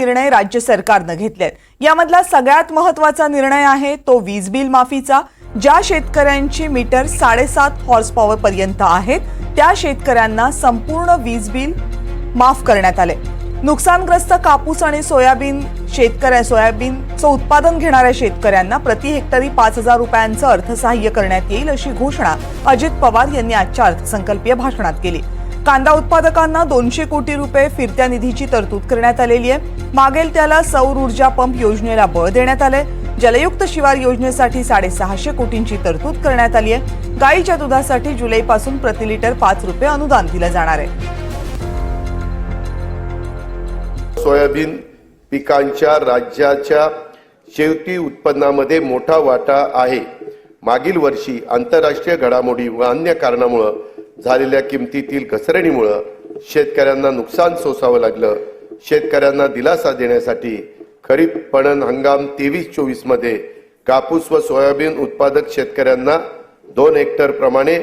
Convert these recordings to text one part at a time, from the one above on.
निर्णय राज्य सरकारनं घेतलेत. यामधला सगळ्यात महत्त्वाचा निर्णय आहे तो वीज बिल माफीचा. ज्या शेतकऱ्यांची मीटर साडेसात हॉर्स पॉवर पर्यंत आहेत त्या शेतकऱ्यांना संपूर्ण वीज बिल माफ करण्यात आले. नुकसानग्रस्त कापूस आणि सोयाबीन शेतकऱ्या सोयाबीनचं उत्पादन घेणाऱ्या शेतकऱ्यांना प्रति हेक्टरी पाच हजार रुपयांचं अर्थसहाय्य करण्यात येईल अशी घोषणा अजित पवार यांनी आजच्या अर्थसंकल्पीय भाषणात केली. कांदा उत्पादकांना दोनशे कोटी रुपये फिरत्या निधीची तरतूद करण्यात आलेली आहे. मागेल त्याला सौर ऊर्जा पंप योजनेला बळ देण्यात आलंय. जलयुक्त शिवार योजनेसाठी साडेसहाशे कोटींची तरतूद करण्यात आली आहे. गाईच्या दुधासाठी जुलैपासून प्रति लिटर पाच रुपये अनुदान दिलं जाणार आहे. सोयाबीन पिकांच्या राज्याच्या शेवटी उत्पन्नामध्ये मोठा वाटा आहे. मागील वर्षी आंतरराष्ट्रीय घडामोडी व अन्य कारणामुळं झालेल्या किमतीतील घसरणीमुळं शेतकऱ्यांना नुकसान सोसावं लागलं. शेतकऱ्यांना दिलासा देण्यासाठी खरीप पणन हंगाम तेवीस चोवीसमध्ये कापूस व सोयाबीन उत्पादक शेतकऱ्यांना दोन हेक्टर प्रमाणे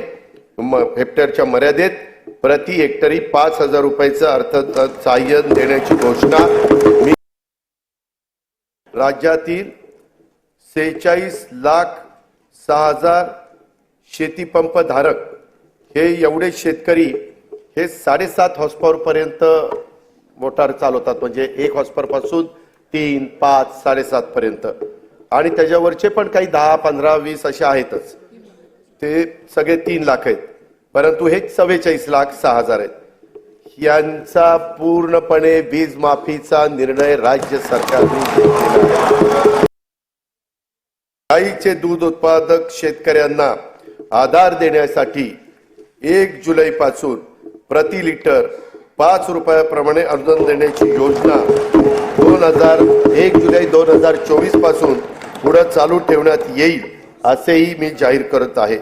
हेक्टरच्या मर्यादेत प्रति हेक्टरी पाच हजार रुपयाचं अर्थ सहाय्य देण्याची घोषणा मी राज्यातील सेहेचाळीस लाख सहा हजार शेतीपंप धारक हे एवढे शेतकरी हे साडेसात हॉर्सपॉवर पर्यंत मोटार चालवतात. म्हणजे एक हॉर्सपॉवर पासून तीन पाच साडेसात पर्यंत. आणि त्याच्यावरचे पण काही दहा पंधरा वीस असे आहेतच. ते सगळे तीन लाख आहेत. परंतु हे चव्वेचाळीस लाख सहा हजार आहेत. यांचा पूर्णपणे वीज माफीचा निर्णय राज्य सरकारने घेतलेला आहे. गाईचे दूध उत्पादक शेतकऱ्यांना आधार देण्यासाठी एक जुलै पासून प्रति लिटर पाच रुपयाप्रमाणे अनुदान देण्याची योजना दोन हजार एक जुलै दोन हजार चोवीसपासून पुढे चालू ठेवण्यात येईल असेही मी जाहीर करत आहे.